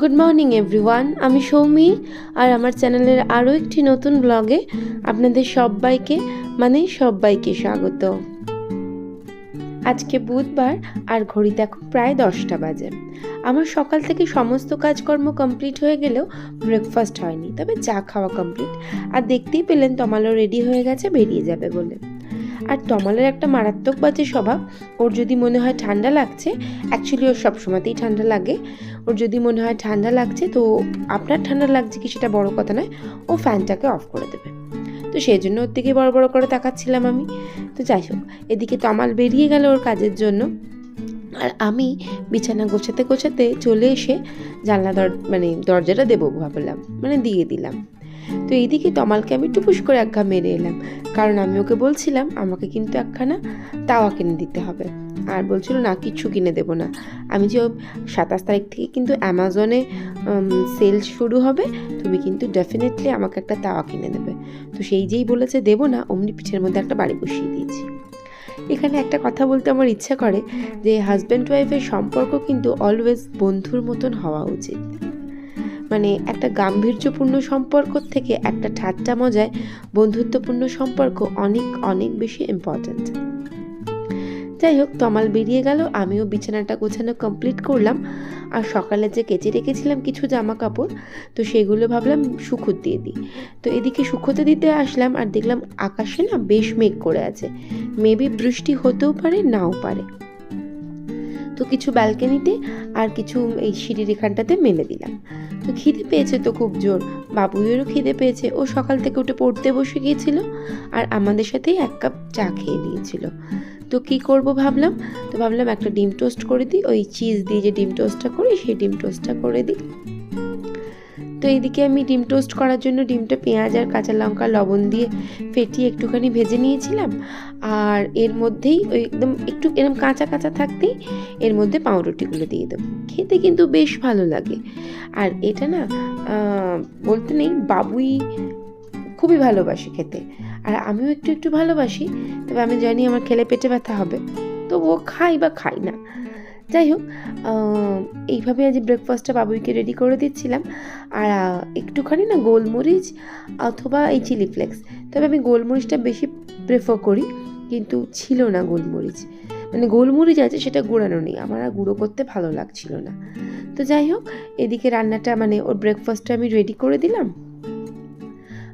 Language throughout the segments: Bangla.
গুড মর্নিং এভরিওয়ান আমি সৌমি, আর আমার চ্যানেলের আরও একটি নতুন ব্লগে আপনাদের সবাইকে মানে সবাইকে স্বাগত। আজকে বুধবার, আর ঘড়িতে এখন প্রায় দশটা বাজে। আমার সকাল থেকে সমস্ত কাজকর্ম কমপ্লিট হয়ে গেলেও ব্রেকফাস্ট হয়নি, তবে চা খাওয়া কমপ্লিট। আর দেখতেই পেলেন, তমালও রেডি হয়ে গেছে, বেরিয়ে যাবে বলে। আর তমালের একটা মারাত্মক বাজে স্বভাব। ওর যদি মনে হয় ঠান্ডা লাগছে অ্যাকচুয়ালি ওর সবসময়তেই ঠান্ডা লাগে। ওর যদি মনে হয় ঠান্ডা লাগছে, তো আপনার ঠান্ডা লাগছে কি সেটা বড় কথা নয়, ও ফ্যানটাকে অফ করে দেবে। তো সেই জন্য ওর দিকে বড় বড় করে তাকাচ্ছিলাম আমি। তো যাই হোক, এদিকে তমাল বেরিয়ে গেল ওর কাজের জন্য। আর আমি বিছানা গোছাতে গোছাতে চলে এসে জানলা দর মানে দরজাটা দেবো ভাবলাম মানে দিয়ে দিলাম। তো এইদিকে তমালকে আমি টুপুস করে এক ঘা মেরে এলাম। কারণ আমি ওকে বলছিলাম, আমাকে কিন্তু একখানা তাওয়া কিনে দিতে হবে। আর বলছিল, না, কিচ্ছু কিনে দেবো না। আমি যে সাতাশ তারিখ থেকে কিন্তু অ্যামাজনে সেল শুরু হবে, তুমি কিন্তু ডেফিনেটলি আমাকে একটা তাওয়া কিনে দেবে। তো সেই যেই বলেছে, দেবো না, অমনি পিঠের মধ্যে একটা বাড়ি বসিয়ে দিয়েছি। এখানে একটা কথা বলতে আমার ইচ্ছা করে যে হাজব্যান্ড ওয়াইফের সম্পর্ক কিন্তু অলওয়েজ বন্ধুর মতন হওয়া উচিত। মানে একটা গাম্ভীর্যপূর্ণ সম্পর্ক থেকে একটা ঠাট্টা মজায় বন্ধুত্বপূর্ণ সম্পর্ক অনেক অনেক বেশি ইম্পর্ট্যান্ট যাই হোক, তমাল বেরিয়ে গেল, আমিও বিছানাটা গোছানো কমপ্লিট করলাম। আর সকালে যে কেচে রেখেছিলাম কিছু জামা কাপড় তো সেগুলো ভাবলাম সুখুত দিয়ে দিই। তো এদিকে সুখোতে দিতে আসলাম আর দেখলাম আকাশে না বেশ মেঘ করে আছে। মেবি বৃষ্টি হতেও পারে, নাও পারে। তো কিছু ব্যালকানিতে আর কিছু এই সিঁড়ির এখানটাতে মেলে দিলাম। তো খিদে পেয়েছে তো খুব জোর। বাবুদেরও খিদে পেয়েছে। ও সকাল থেকে উঠে পড়তে বসে গিয়েছিল আর আমাদের সাথেই এক কাপ চা খেয়ে নিয়েছিল। তো কি করব ভাবলাম? তো ভাবলাম একটা ডিম টোস্ট করে দিই। ওই চিজ দিয়ে যে ডিম টোস্টটা করি, সেই ডিম টোস্টটা করে দিই। তো এইদিকে আমি ডিম টোস্ট করার জন্য ডিমটা পেঁয়াজ আর কাঁচা লঙ্কা লবণ দিয়ে ফেটিয়ে একটুখানি ভেজে নিয়েছিলাম। আর এর মধ্যেই ওই একদম একটু এরকম কাঁচা কাঁচা থাকতেই এর মধ্যে পাউরুটিগুলো দিয়ে দেবো। খেতে কিন্তু বেশ ভালো লাগে। আর এটা না বলতে নেই, বাবুই খুবই ভালোবাসি খেতে। আর আমিও একটু একটু ভালোবাসি, তবে আমি জানি আমার খেলে পেটে ব্যথা হবে। তো ও খাই বা খাই না। যাই হোক এইভাবে আজ ব্রেকফাস্টটা বাবুইকে রেডি করে দিচ্ছিলাম। আর একটুখানি না গোলমরিচ অথবা এই চিলি ফ্লেক্স তবে আমি গোলমরিচটা বেশি প্রেফার করি, কিন্তু ছিল না গোলমরিচ। মানে গোলমরিচ আছে, সেটা গুঁড়ানো নেই। আমার আর গুঁড়ো করতে ভালো লাগছিল না। তো যাই হোক এদিকে রান্নাটা মানে ওর ব্রেকফাস্টটা আমি রেডি করে দিলাম।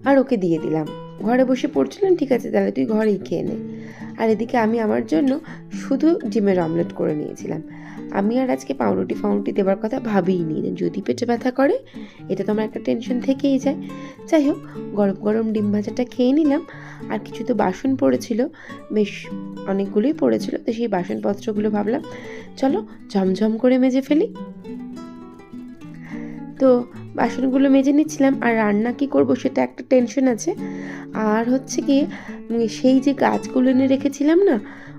আর ওকে দিয়ে দিলাম। ঘরে বসে পড়ছিলাম, ঠিক আছে, তাহলে তুই ঘরেই খেয়ে নে। আর এদিকে আমি আমার জন্য শুধু ডিমের অমলেট করে নিয়েছিলাম। আমি আর আজকে পাউরুটি ফাউরুটি দেওয়ার কথা ভাবিই নি। যদি পেটে ব্যথা করে, এটা তো আমার একটা টেনশন থেকেই যায়। যাই হোক, গরম গরম ডিম ভাজাটা খেয়ে নিলাম। আর কিছু তো বাসন পড়েছিল। বেশ অনেকগুলোই পড়েছিল। তো সেই বাসনপত্রগুলো ভাবলাম, চলো ঝমঝম করে মেজে ফেলি। তো বাসনগুলো মেজে নিচ্ছিলাম, আর রান্না কি করব সেটা একটা টেনশন আছে। আর হচ্ছে কি সেই যে গাছগুলো এনে রেখেছিলাম না,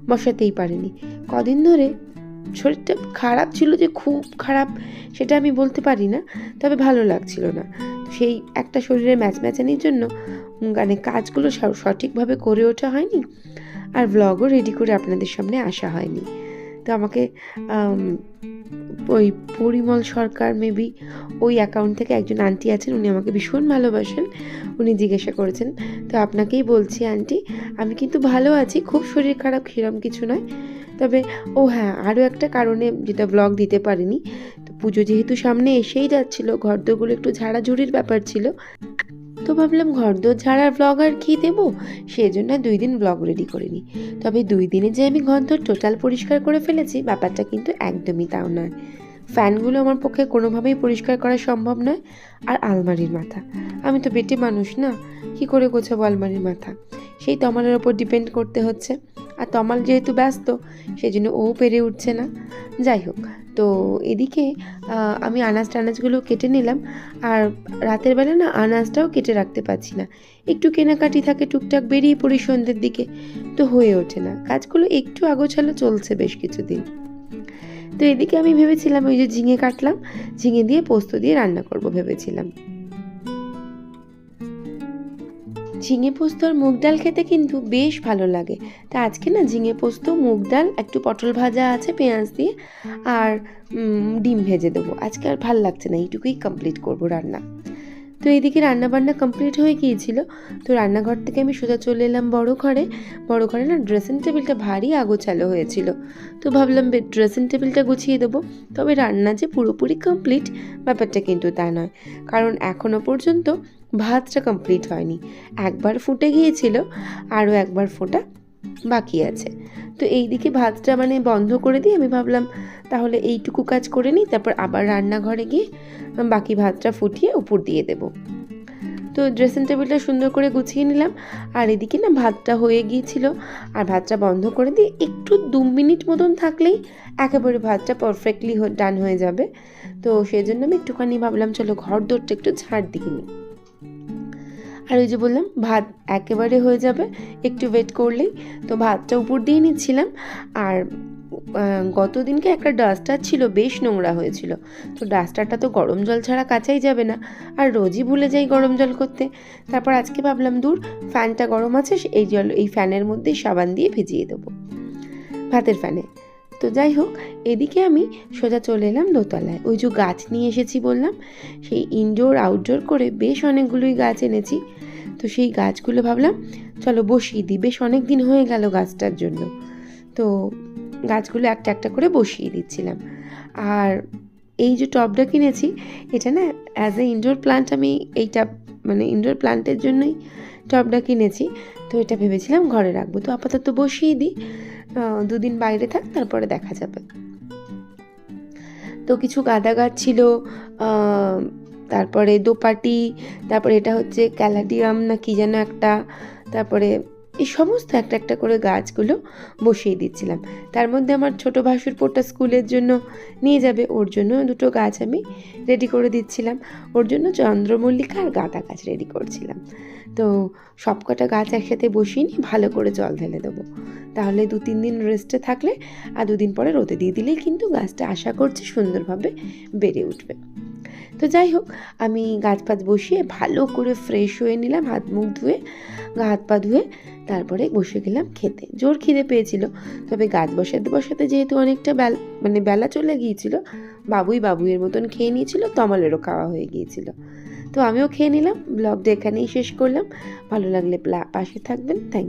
বসাতেই পারিনি। কদিন ধরে শরীরটা খারাপ ছিল যে, খুব খারাপ সেটা আমি বলতে পারি না, তবে ভালো লাগছিল না। সেই একটা শরীরে ম্যাচ ম্যাচানির জন্য মানে কাজগুলো সঠিকভাবে করে ওঠা হয়নি, আর ব্লগও রেডি করে আপনাদের সামনে আসা হয়নি। তো আমাকে ওই পরিমল সরকার মেবি ওই অ্যাকাউন্ট থেকে একজন আন্টি আছেন, উনি আমাকে ভীষণ ভালোবাসেন, উনি জিজ্ঞাসা করেছেন, তো আপনাকেই বলছি আন্টি আমি কিন্তু ভালো আছি, খুব শরীর খারাপ, সেরম কিছু নয়, তবে, ও হ্যাঁ আরও একটা কারণে যেটা ব্লগ দিতে পারিনি, তো পুজো যেহেতু সামনে এসেই যাচ্ছিল ঘরদোরগুলো একটু ঝাড়াঝুড়ির ব্যাপার ছিল তো ভাবলাম ঘরদোর ঝাড়ার ব্লগ আর কী দেবো? সেই জন্য দুই দিন ব্লগ রেডি করিনি তবে দুই দিনে যে আমি ঘরদোর টোটাল পরিষ্কার করে ফেলেছি, ব্যাপারটা কিন্তু একদমই তাও নয়। ফ্যানগুলো আমার পক্ষে কোনোভাবেই পরিষ্কার করা সম্ভব নয়। আর আলমারির মাথা। আমি তো বেটে মানুষ না, কি করে গোছাবো আলমারির মাথা? সেই তমালের ওপর ডিপেন্ড করতে হচ্ছে। আর তমাল যেহেতু ব্যস্ত সেই জন্য ও পেরে উঠছে না। যাই হোক, তো এদিকে আমি আনাজ টানাজগুলো কেটে নিলাম। আর রাতের বেলা না আনাজটাও কেটে রাখতে পারছি না। একটু কেনাকাটি থাকে, টুকটাক বেরিয়ে পড়ি সন্ধ্যের দিকে। তো হয়ে ওঠে না। কাজগুলো একটু আগোছালো চলছে বেশ কিছুদিন। তো এদিকে আমি ভেবেছিলাম ওই যে ঝিঙে কাটলাম। ঝিঙে দিয়ে পোস্ত দিয়ে রান্না করব ভেবেছিলাম। ঝিঙে পোস্ত আর মুগ ডাল খেতে কিন্তু বেশ ভালো লাগে। তা আজকে না ঝিঙে পোস্ত, মুগ ডাল, একটু পটল ভাজা আছে পেঁয়াজ দিয়ে, আর ডিম ভেজে দেবো। আজকে আর ভালো লাগছে না, এইটুকুই কমপ্লিট করব রান্না। তো এইদিকে রান্না বান্না কমপ্লিট হয়ে গিয়েছিল। তো রান্নাঘর থেকে আমি সোজা চলে এলাম বড় ঘরে। বড় ঘরে না ড্রেসিং টেবিলটা ভারী আগোছালো হয়েছিল। তো ভাবলাম ড্রেসিং টেবিলটা গুছিয়ে দেবো। তবে রান্না যে পুরোপুরি কমপ্লিট ব্যাপারটা কিন্তু তা নয়। কারণ এখনও পর্যন্ত ভাতটা কমপ্লিট হয়নি। একবার ফুটে গিয়েছিল, আরও একবার ফোটা বাকি আছে। তো এই দিকে ভাতটা মানে বন্ধ করে দিয়ে আমি ভাবলাম, তাহলে এইটুকু কাজ করে নিই, তারপর আবার রান্নাঘরে গিয়ে বাকি ভাতটা ফুটিয়ে উপর দিয়ে দেবো। তো ড্রেসিং টেবিলটা সুন্দর করে গুছিয়ে নিলাম। আর এদিকে না ভাতটা হয়ে গিয়েছিল। আর ভাতটা বন্ধ করে দিয়ে একটু দু মিনিট মতন থাকলেই একেবারে ভাতটা পারফেক্টলি ডান হয়ে যাবে। তো সেই জন্য আমি একটুখানি ভাবলাম, চলো ঘর দৌড়টা একটু ঝাড় দিয়ে নিই। আর ওই যে বললাম, ভাত একেবারে হয়ে যাবে। একটু ওয়েট করলেই তো ভাতটা উপর দিয়ে নিচ্ছিলাম। আর গত দিনকে একটা ডাস্টার ছিল, বেশ নোংরা হয়েছিল। তো ডাস্টারটা তো গরম জল ছাড়া কাচাই যাবে না। আর রোজই ভুলে যাই গরম জল করতে। তারপর আজকে ভাবলাম, দূর, ফ্যানটা গরম আছে, এই জল, এই ফ্যানের মধ্যেই সাবান দিয়ে ভিজিয়ে দেবো। ভাতের ফ্যানে। তো যাই হোক, এদিকে আমি সোজা চলে এলাম দোতলায়। ওই যে গাছ নিয়ে এসেছি বললাম, সেই ইনডোর আউটডোর করে বেশ অনেকগুলোই গাছ এনেছি। তো সেই গাছগুলো ভাবলাম, চলো বসিয়ে দিই। বেশ অনেক দিন হয়ে গেল গাছটার জন্য। তো গাছগুলো একটা একটা করে বসিয়ে দিচ্ছিলাম। আর এই যে টবটা কিনেছি, এটা না অ্যাজ এ ইনডোর প্লান্ট আমি এইটা মানে ইনডোর প্লান্টের জন্যই টবটা কিনেছি। তো এটা ভেবেছিলাম ঘরে রাখব। তো আপাতত বসিয়ে দিই। দুদিন বাইরে থাক, তারপরে দেখা যাবে। তো কিছু গাঁদা গাছ ছিল তারপরে দোপাটি, তারপরে এটা হচ্ছে ক্যালাডিয়াম না কি যেন একটা, তারপরে এই সমস্ত একটা একটা করে গাছগুলো বসিয়ে দিচ্ছিলাম। তার মধ্যে আমার ছোট ভাসুর পোটা স্কুলের জন্য নিয়ে যাবে, ওর জন্য দুটো গাছ আমি রেডি করে দিচ্ছিলাম। ওর জন্য চন্দ্রমল্লিকা আর গাঁদা গাছ রেডি করছিলাম। তো সবকটা গাছ একসাথে বসিয়ে নিয়ে ভালো করে জল ঢেলে দেবো। তাহলে দু তিন দিন রেস্টে থাকলে আর দুদিন পরে রোদে দিয়ে দিলেই কিন্তু গাছটা আশা করছি সুন্দরভাবে বেড়ে উঠবে। তো যাই হোক, আমি গাছ পাত বসিয়ে ভালো করে ফ্রেশ হয়ে নিলাম, হাত মুখ ধুয়ে, গা হাত পা ধুয়ে তারপরে বসে গেলাম খেতে। জোর খিদে পেয়েছিল, তবে গাছ বসাতে বসাতে যেহেতু অনেকটা বেল মানে বেলা চলে গিয়েছিল, বাবুই বাবুইয়ের মতন খেয়ে নিয়েছিল, তমালেরও খাওয়া হয়ে গিয়েছিল। তো আমিও খেয়ে নিলাম ব্লগটা এখানেই শেষ করলাম। ভালো লাগলে পাশে থাকবেন থ্যাংক